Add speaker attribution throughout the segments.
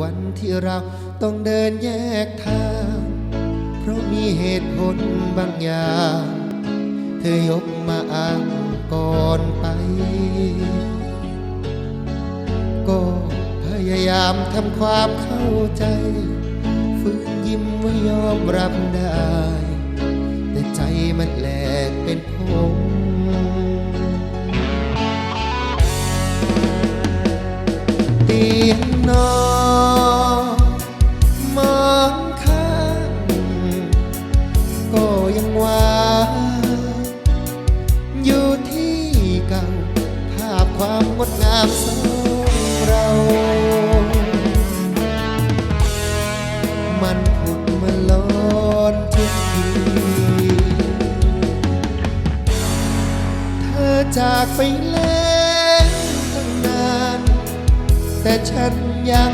Speaker 1: วันที่เราต้องเดินแยกทาง เพราะมีเหตุผลบางอย่าง เธอยกมาอ้างก่อนไป ก็พยายามทำความเข้าใจ ฝืนยิ้มว่ายอมรับได้ แต่ใจมันแหลกเป็นผงเตียงนอน งดงามสองเรา มันผุดมาล้อนทุกที เธอจากไปแล้วตั้งนาน แต่ฉันยัง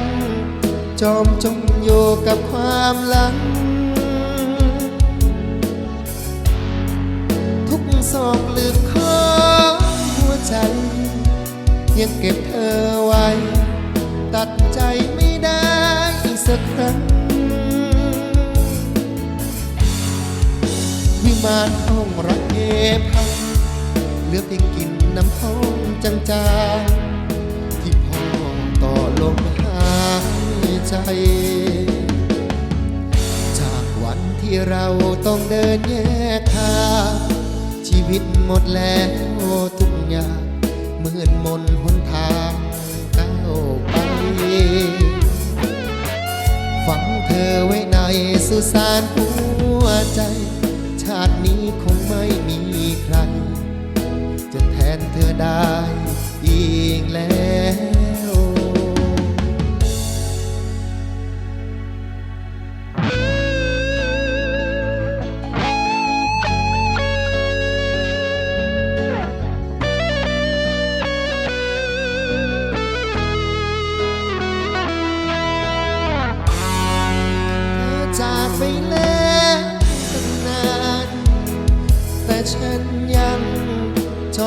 Speaker 1: จอมจมอยู่กับความหลัง ทุกซอกลึก ยังเก็บเธอไว้ ตัดใจไม่ได้สักครั้ง วิมานห้องรักเอพังเหลือเพียงกลินน้ำห้องจางๆที่พ่อต่อลมหายใจ จากวันที่เราต้องเดินแยกทางชีวิตหมดแล้วทุกอย่าง มืดมนหนทางก้าวไป ฝังเธอไว้ในสุสานหัวใจ ชาตินี้คงไม่มีใคร จะแทนเธอได้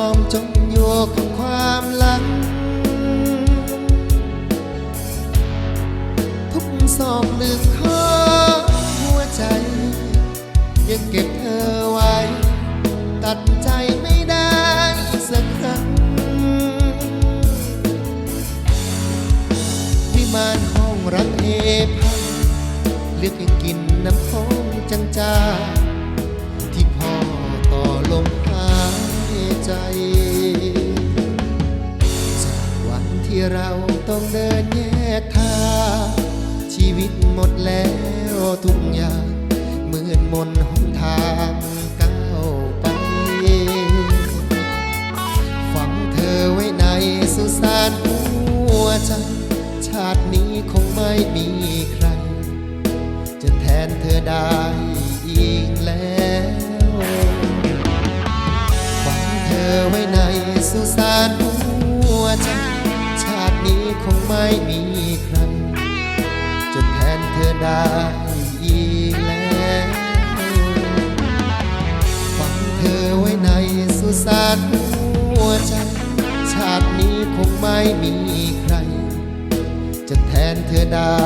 Speaker 1: อมจมอยู่กับความหลัง ทุกซอกลึกของหัวใจ ยังเก็บเธอไว้ ตัดใจไม่ได้สักครั้งวิมานห้องรักเอพังเลือเพียงกลินน้ำหอมจางๆที่พ่อต่อลม ใจ จากวันที่เราต้องเดินแยกทางชีวิตหมดแล้วทุกอย่างมืดมนหนทางก้าวไป ฝังเธอไว้ในสุสานหัวใจชาตินี้คงไม่มีใคร จะแทนเธอได้ ไว้ในสุสานหัวใจชาตินี้คงไม่มีใครจะแทนเธอได้อีกแล้วฝังเธอไว้ในสุสานหัวใจชาตินี้คงไม่มีใคร จะแทนเธอได้